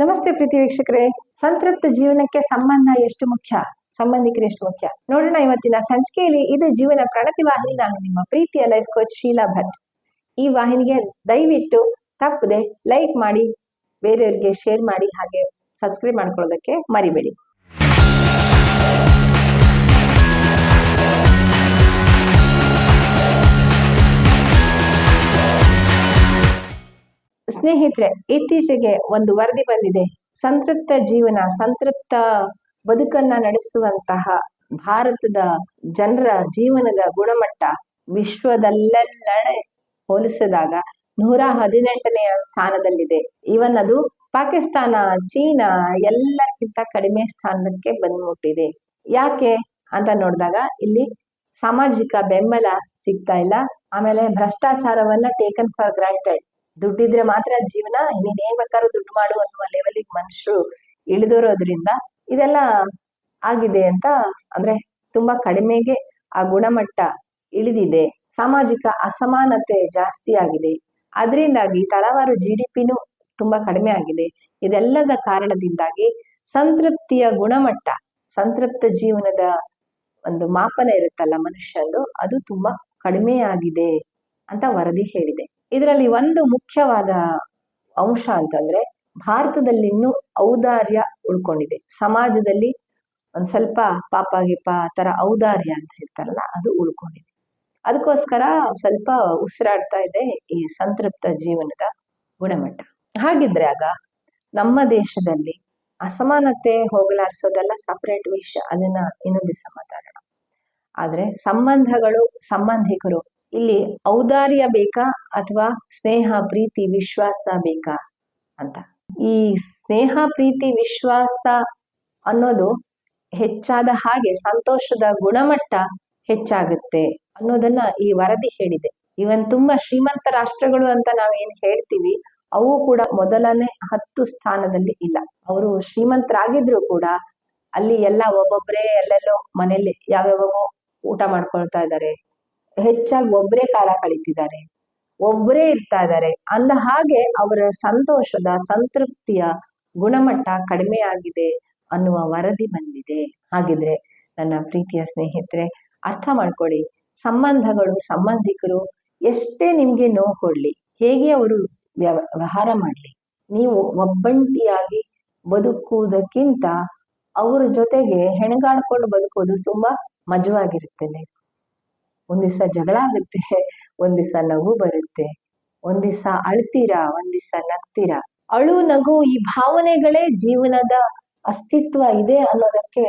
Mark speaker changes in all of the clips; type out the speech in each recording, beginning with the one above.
Speaker 1: ನಮಸ್ತೆ ಪ್ರೀತಿ ವೀಕ್ಷಕರೇ. ಸಂತೃಪ್ತ ಜೀವನಕ್ಕೆ ಸಂಬಂಧ ಎಷ್ಟು ಮುಖ್ಯ? ಸಂಬಂಧಿಕರು ಎಷ್ಟು ಮುಖ್ಯ? ನೋಡೋಣ ಇವತ್ತಿನ ಸಂಚಿಕೆಯಲ್ಲಿ ಇದು ಜೀವನ ಪ್ರಣತಿ ವಾಹಿನಿ ನಾನು ನಿಮ್ಮ ಪ್ರೀತಿಯ ಲೈಫ್ ಕೋಚ್ ಶೀಲಾ ಭಟ್. ಈ ವಾಹಿನಿಗೆ ದಯವಿಟ್ಟು ತಪ್ಪದೆ ಲೈಕ್ ಮಾಡಿ, ಬೇರೆಯವರಿಗೆ ಶೇರ್ ಮಾಡಿ, ಹಾಗೆ ಸಬ್ಸ್ಕ್ರೈಬ್ ಮಾಡ್ಕೊಳ್ಳೋದಕ್ಕೆ ಮರಿಬೇಡಿ. ಸ್ನೇಹಿತರೆ, ಇತ್ತೀಚೆಗೆ ಒಂದು ವರದಿ ಬಂದಿದೆ. ಸಂತೃಪ್ತ ಜೀವನ, ಸಂತೃಪ್ತ ಬದುಕನ್ನ ನಡೆಸುವಂತಹ ಭಾರತದ ಜನರ ಜೀವನದ ಗುಣಮಟ್ಟ ವಿಶ್ವದಲ್ಲೆಲ್ಲಡೆ ಹೋಲಿಸಿದಾಗ ನೂರ ಹದಿನೆಂಟನೆಯ ಸ್ಥಾನದಲ್ಲಿದೆ. ಇವನ್ ಅದು ಪಾಕಿಸ್ತಾನ, ಚೀನಾ ಎಲ್ಲಕ್ಕಿಂತ ಕಡಿಮೆ ಸ್ಥಾನಕ್ಕೆ ಬಂದ್ಬಿಟ್ಟಿದೆ ಯಾಕೆ ಅಂತ ನೋಡಿದಾಗ ಇಲ್ಲಿ ಸಾಮಾಜಿಕ ಬೆಂಬಲ ಸಿಗ್ತಾ ಇಲ್ಲ. ಆಮೇಲೆ ಭ್ರಷ್ಟಾಚಾರವನ್ನ ಟೇಕನ್ ಫಾರ್ ಗ್ರಾಂಟೆಡ್ ದುಡ್ಡಿದ್ರೆ ಮಾತ್ರ ಜೀವನ, ನೀನ್ ಹೇಗ್ ಬೇಕಾದ್ರೂ ದುಡ್ಡು ಮಾಡು ಅನ್ನುವ ಲೆವೆಲಿಗೆ ಮನುಷ್ಯರು ಇಳಿದಿರೋದ್ರಿಂದ ಇದೆಲ್ಲ ಆಗಿದೆ ಅಂತ ಅಂದ್ರೆ ತುಂಬಾ ಕಡಿಮೆಗೆ ಆ ಗುಣಮಟ್ಟ ಇಳಿದಿದೆ. ಸಾಮಾಜಿಕ ಅಸಮಾನತೆ ಜಾಸ್ತಿ ಆಗಿದೆ. ಅದರಿಂದಾಗಿ ತಲವಾರು ಜಿ ಡಿ ಪಿನೂ ತುಂಬಾ ಕಡಿಮೆ ಆಗಿದೆ. ಇದೆಲ್ಲದ ಕಾರಣದಿಂದಾಗಿ ಸಂತೃಪ್ತಿಯ ಗುಣಮಟ್ಟ, ಸಂತೃಪ್ತ ಜೀವನದ ಒಂದು ಮಾಪನ ಇರುತ್ತಲ್ಲ ಮನುಷ್ಯಂದು, ಅದು ತುಂಬಾ ಕಡಿಮೆ ಆಗಿದೆ ಅಂತ ವರದಿ ಹೇಳಿದೆ. ಇದರಲ್ಲಿ ಒಂದು ಮುಖ್ಯವಾದ ಅಂಶ ಅಂತಂದ್ರೆ ಭಾರತದಲ್ಲಿ ಇನ್ನೂ ಔದಾರ್ಯ ಉಳ್ಕೊಂಡಿದೆ. ಸಮಾಜದಲ್ಲಿ ಒಂದ್ ಸ್ವಲ್ಪ ಪಾಪ, ಗಿಪ ಆ ತರ ಔದಾರ್ಯ ಅಂತ ಹೇಳ್ತಾರಲ್ಲ, ಅದು ಉಳ್ಕೊಂಡಿದೆ. ಅದಕ್ಕೋಸ್ಕರ ಸ್ವಲ್ಪ ಉಸಿರಾಡ್ತಾ ಇದೆ ಈ ಸಂತೃಪ್ತ ಜೀವನದ ಗುಣಮಟ್ಟ. ಹಾಗಿದ್ರೆ ಆಗ ನಮ್ಮ ದೇಶದಲ್ಲಿ ಅಸಮಾನತೆ ಹೋಗಲಾಡಿಸೋದೆಲ್ಲ ಸಪರೇಟ್ ವಿಷಯ, ಅದನ್ನ ಇನ್ನೊಂದು ದಿವಸ ಮಾತಾಡೋಣ. ಆದ್ರೆ ಸಂಬಂಧಗಳು, ಸಂಬಂಧಿಕರು ಇಲ್ಲಿ ಔದಾರ್ಯ ಬೇಕಾ ಅಥವಾ ಸ್ನೇಹ, ಪ್ರೀತಿ, ವಿಶ್ವಾಸ ಬೇಕಾ ಅಂತ? ಈ ಸ್ನೇಹ, ಪ್ರೀತಿ, ವಿಶ್ವಾಸ ಅನ್ನೋದು ಹೆಚ್ಚಾದ ಹಾಗೆ ಸಂತೋಷದ ಗುಣಮಟ್ಟ ಹೆಚ್ಚಾಗುತ್ತೆ ಅನ್ನೋದನ್ನ ಈ ವರದಿ ಹೇಳಿದೆ. ಇವನ್ ತುಂಬಾ ಶ್ರೀಮಂತ ರಾಷ್ಟ್ರಗಳು ಅಂತ ನಾವೇನ್ ಹೇಳ್ತೀವಿ, ಅವು ಕೂಡ ಮೊದಲನೇ ಹತ್ತು ಸ್ಥಾನದಲ್ಲಿ ಇಲ್ಲ. ಅವರು ಶ್ರೀಮಂತರಾಗಿದ್ರು ಕೂಡ ಅಲ್ಲಿ ಎಲ್ಲ ಒಬ್ಬೊಬ್ರೆ ಎಲ್ಲೆಲ್ಲೋ ಮನೇಲಿ ಯಾವ್ಯಾವೋ ಊಟ ಮಾಡ್ಕೊಳ್ತಾ ಇದ್ದಾರೆ ಹೆಚ್ಚಾಗಿ ಒಬ್ಬರೇ ಕಾಲ ಕಳೀತಿದ್ದಾರೆ. ಒಬ್ಬರೇ ಇರ್ತಾ ಇದ್ದಾರೆ. ಅಂದ ಹಾಗೆ ಅವರ ಸಂತೋಷದ, ಸಂತೃಪ್ತಿಯ ಗುಣಮಟ್ಟ ಕಡಿಮೆ ಆಗಿದೆ ಅನ್ನುವ ವರದಿ ಬಂದಿದೆ. ಹಾಗಿದ್ರೆ ನನ್ನ ಪ್ರೀತಿಯ ಸ್ನೇಹಿತರೆ, ಅರ್ಥ ಮಾಡ್ಕೊಳ್ಳಿ. ಸಂಬಂಧಗಳು, ಸಂಬಂಧಿಕರು ಎಷ್ಟೇ ನಿಮ್ಗೆ ನೋವು ಕೊಡ್ಲಿ, ಹೇಗೆ ಅವರು ವ್ಯವಹಾರ ಮಾಡ್ಲಿ, ನೀವು ಒಬ್ಬಂಟಿಯಾಗಿ ಬದುಕುವುದಕ್ಕಿಂತ ಅವ್ರ ಜೊತೆಗೆ ಹೆಣಗಾಡ್ಕೊಂಡು ಬದುಕೋದು ತುಂಬಾ ಮಜವಾಗಿರುತ್ತೆ ಒಂದ್ ದಿವಸ ಜಗಳ ಆಗುತ್ತೆ ಒಂದ್ ದಿವಸ ನಗು ಬರುತ್ತೆ ಒಂದ್ ದಿವಸ ಅಳ್ತೀರಾ ಒಂದ್ ದಿವಸ ನಗ್ತೀರಾ? ಅಳು, ನಗು ಈ ಭಾವನೆಗಳೇ ಜೀವನದ ಅಸ್ತಿತ್ವ ಇದೆ ಅನ್ನೋದಕ್ಕೆ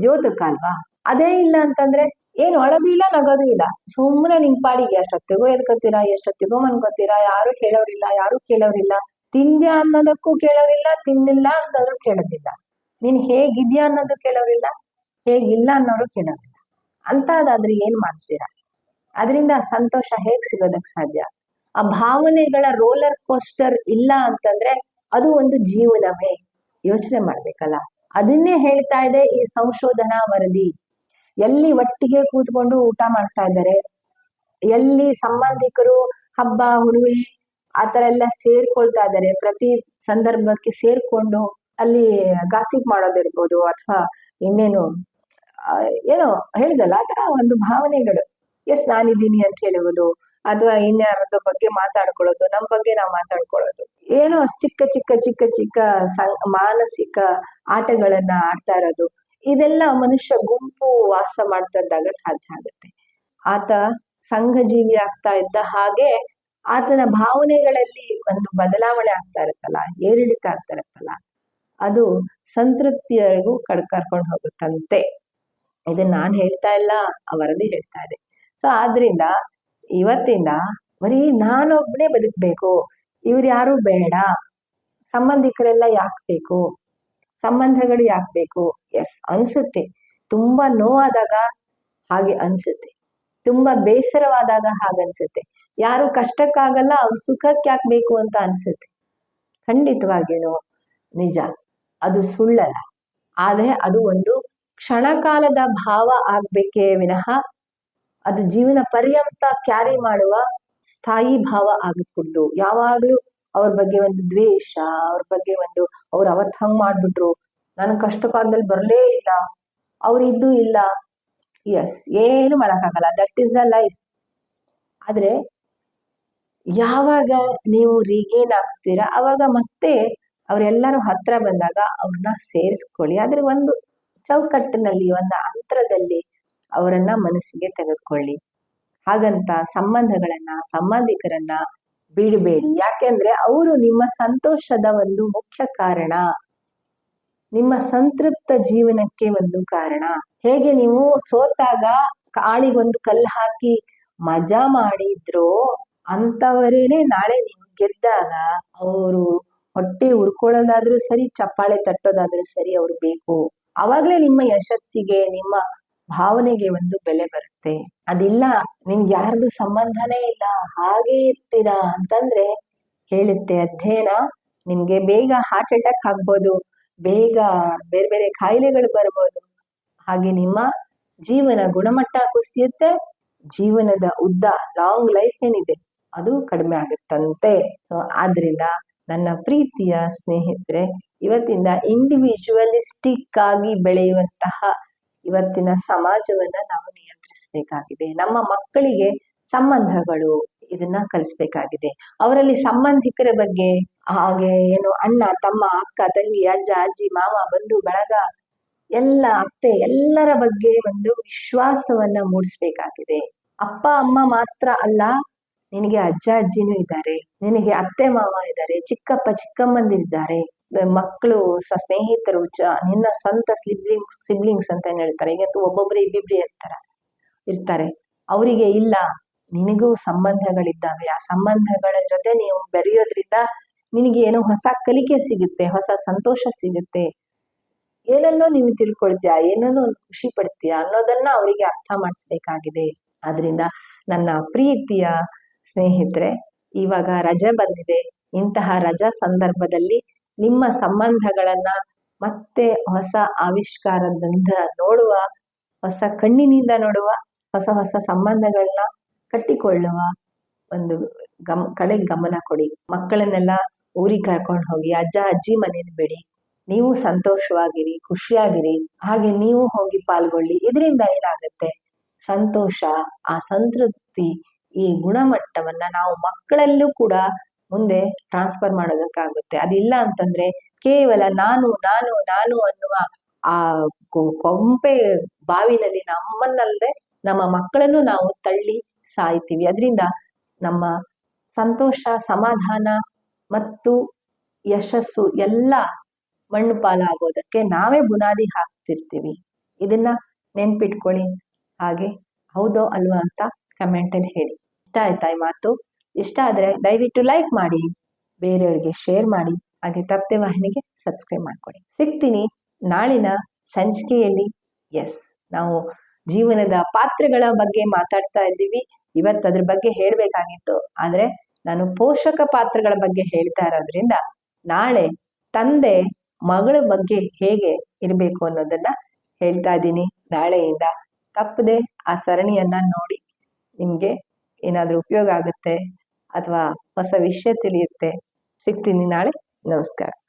Speaker 1: ದ್ಯೋತಕ ಅಲ್ವಾ? ಅದೇ ಇಲ್ಲ ಅಂತಂದ್ರೆ ಏನು ಅಳೋದು ಇಲ್ಲ, ನಗೋದು ಇಲ್ಲ. ಸುಮ್ಮನೆ ನಿಮ್ ಪಾಡಿಗೆ ಎಷ್ಟೊತ್ತಿಗೋ ಎದ್ಕೋತೀರಾ, ಎಷ್ಟೊತ್ತಿಗೋ ಮನ್ಕೋತೀರಾ, ಯಾರು ಕೇಳೋರಿಲ್ಲ ಯಾರು ಕೇಳೋರಿಲ್ಲ. ತಿಂದ್ಯ ಅನ್ನೋದಕ್ಕೂ ಕೇಳೋರಿಲ್ಲ, ತಿಂದಿಲ್ಲ ಅಂತಂದ್ರು ಕೇಳೋದಿಲ್ಲ. ನೀನ್ ಹೇಗಿದ್ಯಾ ಅನ್ನೋದು ಕೇಳೋರಿಲ್ಲ, ಹೇಗಿಲ್ಲ ಅನ್ನೋರು ಕೇಳೋರಿಲ್ಲ. ಅಂತದಾದ್ರೆ ಏನ್ ಮಾಡ್ತೀರಾ? ಅದರಿಂದ ಸಂತೋಷ ಹೇಗ್ ಸಿಗೋದಕ್ ಸಾಧ್ಯ? ಆ ಭಾವನೆಗಳ ರೋಲರ್ ಕೋಸ್ಟರ್ ಇಲ್ಲ ಅಂತಂದ್ರೆ ಅದು ಒಂದು ಜೀವನವೇ. ಯೋಚನೆ ಮಾಡ್ಬೇಕಲ್ಲ. ಅದನ್ನೇ ಹೇಳ್ತಾ ಇದೆ ಈ ಸಂಶೋಧನಾ ವರದಿ. ಎಲ್ಲಿ ಒಟ್ಟಿಗೆ ಕೂತ್ಕೊಂಡು ಊಟ ಮಾಡ್ತಾ ಇದ್ದಾರೆ? ಎಲ್ಲಿ ಸಂಬಂಧಿಕರು ಹಬ್ಬ ಹುಡುವೆ ಆತರ ಎಲ್ಲ ಸೇರ್ಕೊಳ್ತಾ ಇದ್ದಾರೆ. ಪ್ರತಿ ಸಂದರ್ಭಕ್ಕೆ ಸೇರ್ಕೊಂಡು ಅಲ್ಲಿ ಗಾಸಿಪ್ ಮಾಡೋದಿರ್ಬೋದು ಅಥವಾ ಇನ್ನೇನು ಏನೋ ಹೇಳಿದಲ್ಲ ಆತರ ಒಂದು ಭಾವನೆಗಳು. ಎಸ್ ನಾನಿದ್ದೀನಿ ಅಂತ ಹೇಳುವುದು. ಅಥವಾ ಇನ್ಯಾರದ ಬಗ್ಗೆ ಮಾತಾಡ್ಕೊಳ್ಳೋದು ನಮ್ಮ ಬಗ್ಗೆ ನಾವು ಮಾತಾಡ್ಕೊಳ್ಳೋದು. ಏನೋ ಚಿಕ್ಕ ಚಿಕ್ಕ ಚಿಕ್ಕ ಚಿಕ್ಕ ಮಾನಸಿಕ ಆಟಗಳನ್ನ ಆಡ್ತಾ ಇರೋದು. ಇದೆಲ್ಲ ಮನುಷ್ಯ ಗುಂಪು ವಾಸ ಮಾಡ್ತಾ ಇದ್ದಾಗ ಸಾಧ್ಯ ಆಗುತ್ತೆ. ಆತ ಸಂಘ ಜೀವಿ ಆಗ್ತಾ ಇದ್ದ ಹಾಗೆ ಆತನ ಭಾವನೆಗಳಲ್ಲಿ ಒಂದು ಬದಲಾವಣೆ ಆಗ್ತಾ ಇರುತ್ತಲ್ಲ, ಏರಿಳಿತ ಆಗ್ತಾ ಇರುತ್ತಲ್ಲ, ಅದು ಸಂತೃಪ್ತಿಯವರೆಗೂ ಕಡ್ ಕರ್ಕೊಂಡು ಹೋಗುತ್ತಂತೆ. ಇದನ್ನ ನಾನ್ ಹೇಳ್ತಾ ಇಲ್ಲ ಆ ವರದಿ ಹೇಳ್ತಾ ಇದೆ ಸೊ ಆದ್ರಿಂದ ಇವತ್ತಿಂದ ಬರೀ ನಾನೊಬ್ನೇ ಬದುಕ್ಬೇಕು. ಇವ್ರು ಯಾರು ಬೇಡ. ಸಂಬಂಧಿಕರೆಲ್ಲ ಯಾಕೆ ಬೇಕು ಸಂಬಂಧಗಳು ಯಾಕೆ ಬೇಕು ಎಸ್ ಅನ್ಸುತ್ತೆ. ತುಂಬಾ ನೋವಾದಾಗ ಹಾಗೆ ಅನ್ಸುತ್ತೆ. ತುಂಬಾ ಬೇಸರವಾದಾಗ ಹಾಗನ್ಸುತ್ತೆ ಯಾರು ಕಷ್ಟಕ್ಕಾಗಲ್ಲ, ಅವ್ರು ಸುಖಕ್ಕೆ ಯಾಕೆ ಬೇಕು ಅಂತ ಅನ್ಸುತ್ತೆ. ಖಂಡಿತವಾಗಿಯೂ ನಿಜ. ಅದು ಸುಳ್ಳಲ್ಲ. ಆದ್ರೆ ಅದು ಒಂದು ಕ್ಷಣಕಾಲದ ಭಾವ ಆಗ್ಬೇಕೇ ವಿನಃ ಅದು ಜೀವನ ಪರ್ಯಂತ ಕ್ಯಾರಿ ಮಾಡುವ ಸ್ಥಾಯಿ ಭಾವ ಆಗಕೂಡ್ದು ಯಾವಾಗ್ಲೂ ಅವ್ರ ಬಗ್ಗೆ ಒಂದು ದ್ವೇಷ, ಅವ್ರ ಬಗ್ಗೆ ಒಂದು ಅವ್ರು ಅವತ್ ಹಂಗ್ ಮಾಡ್ಬಿಟ್ರು, ನನ್ ಕಷ್ಟ ಕಾಲದಲ್ಲಿ ಬರಲೇ ಇಲ್ಲ, ಅವ್ರು ಇದ್ದು ಇಲ್ಲ. ಎಸ್ ಏನು ಮಾಡಕ್ಕಾಗಲ್ಲ. ದಟ್ ಈಸ್ ದ ಲೈಫ್ ಆದ್ರೆ ಯಾವಾಗ ನೀವು ರೀಗೇನ್ ಆಗ್ತೀರಾ, ಅವಾಗ ಮತ್ತೆ ಅವರೆಲ್ಲರೂ ಹತ್ರ ಬಂದಾಗ ಅವ್ರನ್ನ ಸೇರಿಸ್ಕೊಳ್ಳಿ. ಆದ್ರೆ ಒಂದು ಚೌಕಟ್ಟಿನಲ್ಲಿ, ಒಂದು ಅಂತರದಲ್ಲಿ ಅವರನ್ನ ಮನಸ್ಸಿಗೆ ತೆಗೆದುಕೊಳ್ಳಿ. ಹಾಗಂತ ಸಂಬಂಧಗಳನ್ನ, ಸಂಬಂಧಿಕರನ್ನ ಬಿಡಬೇಡಿ. ಯಾಕೆಂದ್ರೆ ಅವರು ನಿಮ್ಮ ಸಂತೋಷದ ಒಂದು ಮುಖ್ಯ ಕಾರಣ. ನಿಮ್ಮ ಸಂತೃಪ್ತ ಜೀವನಕ್ಕೆ ಒಂದು ಕಾರಣ. ಹೇಗೆ ನೀವು ಸೋತಾಗ ಕಾಳಿಗೊಂದು ಕಲ್ಲು ಹಾಕಿ ಮಜಾ ಮಾಡಿದ್ರು ಅಂತವರೇನೆ ನಾಳೆ ನೀವು ಗೆದ್ದಾಗ ಅವರು ಹೊಟ್ಟೆ ಉರ್ಕೊಳ್ಳೋದಾದ್ರೂ ಸರಿ, ಚಪ್ಪಾಳೆ ತಟ್ಟೋದಾದ್ರೂ ಸರಿ ಅವ್ರು ಬೇಕು. ಅವಾಗ್ಲೇ ನಿಮ್ಮ ಯಶಸ್ಸಿಗೆ, ನಿಮ್ಮ ಭಾವನೆಗೆ ಒಂದು ಬೆಲೆ ಬರುತ್ತೆ. ಅದಿಲ್ಲ, ನಿಮ್ಗೆ ಯಾರ್ದು ಸಂಬಂಧನೇ ಇಲ್ಲ, ಹಾಗೆ ಇರ್ತೀರಾ ಅಂತಂದ್ರೆ ಹೇಳುತ್ತೆ ಅಧ್ಯಯನ. ನಿಮ್ಗೆ ಬೇಗ ಹಾರ್ಟ್ ಅಟ್ಯಾಕ್ ಆಗ್ಬೋದು, ಬೇಗ ಬೇರೆ ಬೇರೆ ಕಾಯಿಲೆಗಳು ಬರ್ಬೋದು. ಹಾಗೆ ನಿಮ್ಮ ಜೀವನ ಗುಣಮಟ್ಟ ಕುಸಿಯುತ್ತೆ, ಜೀವನದ ಉದ್ದ ಲಾಂಗ್ ಲೈಫ್ ಏನಿದೆ, ಅದು ಕಡಿಮೆ ಆಗುತ್ತಂತೆ. ಸೊ ಆದ್ರಿಂದ ನನ್ನ ಪ್ರೀತಿಯ ಸ್ನೇಹಿತರೆ, ಇವತ್ತಿಂದ ಇಂಡಿವಿಜುವಲಿಸ್ಟಿಕ್ ಆಗಿ ಬೆಳೆಯುವಂತಹ ಇವತ್ತಿನ ಸಮಾಜವನ್ನ ನಾವು ನಿಯಂತ್ರಿಸಬೇಕಾಗಿದೆ. ನಮ್ಮ ಮಕ್ಕಳಿಗೆ ಸಂಬಂಧಗಳು ಇದನ್ನ ಕಲಿಸ್ಬೇಕಾಗಿದೆ. ಅವರಲ್ಲಿ ಸಂಬಂಧಿಕರ ಬಗ್ಗೆ, ಹಾಗೆ ಏನು ಅಣ್ಣ, ತಮ್ಮ, ಅಕ್ಕ, ತಂಗಿ, ಅಜ್ಜ, ಅಜ್ಜಿ ಮಾವ ಬಂಧು, ಬಳಗ, ಎಲ್ಲ ಅತ್ತೆ, ಎಲ್ಲರ ಬಗ್ಗೆ ಒಂದು ವಿಶ್ವಾಸವನ್ನ ಮೂಡಿಸ್ಬೇಕಾಗಿದೆ. ಅಪ್ಪ, ಅಮ್ಮ ಮಾತ್ರ ಅಲ್ಲ, ನಿನಗೆ ಅಜ್ಜ, ಅಜ್ಜಿನೂ ಇದ್ದಾರೆ. ನಿನಗೆ ಅತ್ತೆ, ಮಾವ ಇದ್ದಾರೆ. ಚಿಕ್ಕಪ್ಪ, ಚಿಕ್ಕಮ್ಮಂದಿರಿದ್ದಾರೆ. ಮಕ್ಕಳು ಸಹ ಸ್ನೇಹಿತರು ಚ, ನಿನ್ನ ಸ್ವಂತ ಸಿಬ್ಲಿಂಗ್ಸ್ ಸಿಬ್ಲಿಂಗ್ಸ್ ಅಂತ ಹೇಳ್ತಾರೆ? ಈಗ ಒಬ್ಬೊಬ್ರು ಇಬ್ಬಿಬ್ರಿ ಇರ್ತಾರ, ಇರ್ತಾರೆ. ಅವರಿಗೆ ಇಲ್ಲ, ನಿನಗೂ ಸಂಬಂಧಗಳಿದ್ದಾವೆ. ಆ ಸಂಬಂಧಗಳ ಜೊತೆ ನೀವು ಬೆರೆಯೋದ್ರಿಂದ ನಿನಗೆ ಏನೋ ಹೊಸ ಕಲಿಕೆ ಸಿಗುತ್ತೆ, ಹೊಸ ಸಂತೋಷ ಸಿಗುತ್ತೆ. ಏನನ್ನೋ ನೀವು ತಿಳ್ಕೊಳ್ತೀಯಾ, ಏನನ್ನೋ ಖುಷಿ ಪಡ್ತೀಯಾ ಅನ್ನೋದನ್ನ ಅವರಿಗೆ ಅರ್ಥ ಮಾಡಿಸ್ಬೇಕಾಗಿದೆ. ಆದ್ರಿಂದ ನನ್ನ ಪ್ರೀತಿಯ ಸ್ನೇಹಿತರೆ, ಇವಾಗ ರಜೆ ಬಂದಿದೆ. ಇಂತಹ ರಜಾ ಸಂದರ್ಭದಲ್ಲಿ ನಿಮ್ಮ ಸಂಬಂಧಗಳನ್ನ ಮತ್ತೆ ಹೊಸ ಆವಿಷ್ಕಾರದಿಂದ ನೋಡುವ, ಹೊಸ ಕಣ್ಣಿನಿಂದ ನೋಡುವ, ಹೊಸ ಹೊಸ ಸಂಬಂಧಗಳನ್ನ ಕಟ್ಟಿಕೊಳ್ಳುವ ಒಂದು ಗಮ್, ಕಡೆ ಗಮನ ಕೊಡಿ. ಮಕ್ಕಳನ್ನೆಲ್ಲ ಊರಿಗೆ ಕರ್ಕೊಂಡು ಹೋಗಿ, ಅಜ್ಜ, ಅಜ್ಜಿ ಮನೇಲಿ ಬಿಡಿ. ನೀವು ಸಂತೋಷವಾಗಿರಿ, ಖುಷಿಯಾಗಿರಿ. ಹಾಗೆ ನೀವು ಹೋಗಿ ಪಾಲ್ಗೊಳ್ಳಿ. ಇದರಿಂದ ಏನಾಗುತ್ತೆ? ಸಂತೋಷ, ಆ ಸಂತೃಪ್ತಿ, ಈ ಗುಣಮಟ್ಟವನ್ನ ನಾವು ಮಕ್ಕಳಲ್ಲೂ ಕೂಡ ಮುಂದೆ ಟ್ರಾನ್ಸ್ಫರ್ ಮಾಡೋದಕ್ಕಾಗುತ್ತೆ. ಅದಿಲ್ಲ ಅಂತಂದ್ರೆ ಕೇವಲ ನಾನು ನಾನು ನಾನು ಅನ್ನುವ ಆ ಕೊಂಪೆ ಬಾವಿನಲ್ಲಿ ನಮ್ಮನ್ನಲ್ಲದೆ ನಮ್ಮ ಮಕ್ಕಳನ್ನು ನಾವು ತಳ್ಳಿ ಸಾಯ್ತೀವಿ. ಅದರಿಂದ ನಮ್ಮ ಸಂತೋಷ, ಸಮಾಧಾನ ಮತ್ತು ಯಶಸ್ಸು ಎಲ್ಲ ಮಣ್ಣು ಪಾಲಾಗೋದಕ್ಕೆ ನಾವೇ ಬುನಾದಿ ಹಾಕ್ತಿರ್ತೀವಿ. ಇದನ್ನ ನೆನ್ಪಿಟ್ಕೊಳ್ಳಿ. ಹಾಗೆ ಹೌದೋ ಅಲ್ವಾ ಅಂತ ಕಮೆಂಟಲ್ಲಿ ಹೇಳಿ. ಇಷ್ಟ ಆಯ್ತಾ ಮಾತು? ಇಷ್ಟ ಆದರೆ ದಯವಿಟ್ಟು ಲೈಕ್ ಮಾಡಿ, ಬೇರೆಯವರಿಗೆ ಶೇರ್ ಮಾಡಿ, ಹಾಗೆ ತಪ್ಪದೆ ವಾಹಿನಿಗೆ ಸಬ್ಸ್ಕ್ರೈಬ್ ಮಾಡ್ಕೊಳ್ಳಿ ಸಿಗ್ತೀನಿ ನಾಳಿನ ಸಂಚಿಕೆಯಲ್ಲಿ. ಎಸ್ ನಾವು ಜೀವನದ ಪಾತ್ರಗಳ ಬಗ್ಗೆ ಮಾತಾಡ್ತಾ ಇದ್ದೀವಿ. ಇವತ್ತು ಅದ್ರ ಬಗ್ಗೆ ಹೇಳಬೇಕಾಗಿತ್ತು. ಆದರೆ ನಾನು ಪೋಷಕ ಪಾತ್ರಗಳ ಬಗ್ಗೆ ಹೇಳ್ತಾ ಇರೋದ್ರಿಂದ ನಾಳೆ ತಂದೆ ಮಗಳ ಬಗ್ಗೆ ಹೇಗೆ ಇರಬೇಕು ಅನ್ನೋದನ್ನ ಹೇಳ್ತಾ ಇದ್ದೀನಿ ನಾಳೆಯಿಂದ. ತಪ್ಪದೆ ಆ ಸರಣಿಯನ್ನ ನೋಡಿ ನಿಮ್ಗೆ ಏನಾದ್ರೂ ಉಪಯೋಗ ಆಗುತ್ತೆ ಅಥವಾ ಹೊಸ ವಿಷಯ ತಿಳಿಯುತ್ತೆ. ಸಿಗ್ತೀನಿ ನಾಳೆ. ನಮಸ್ಕಾರ.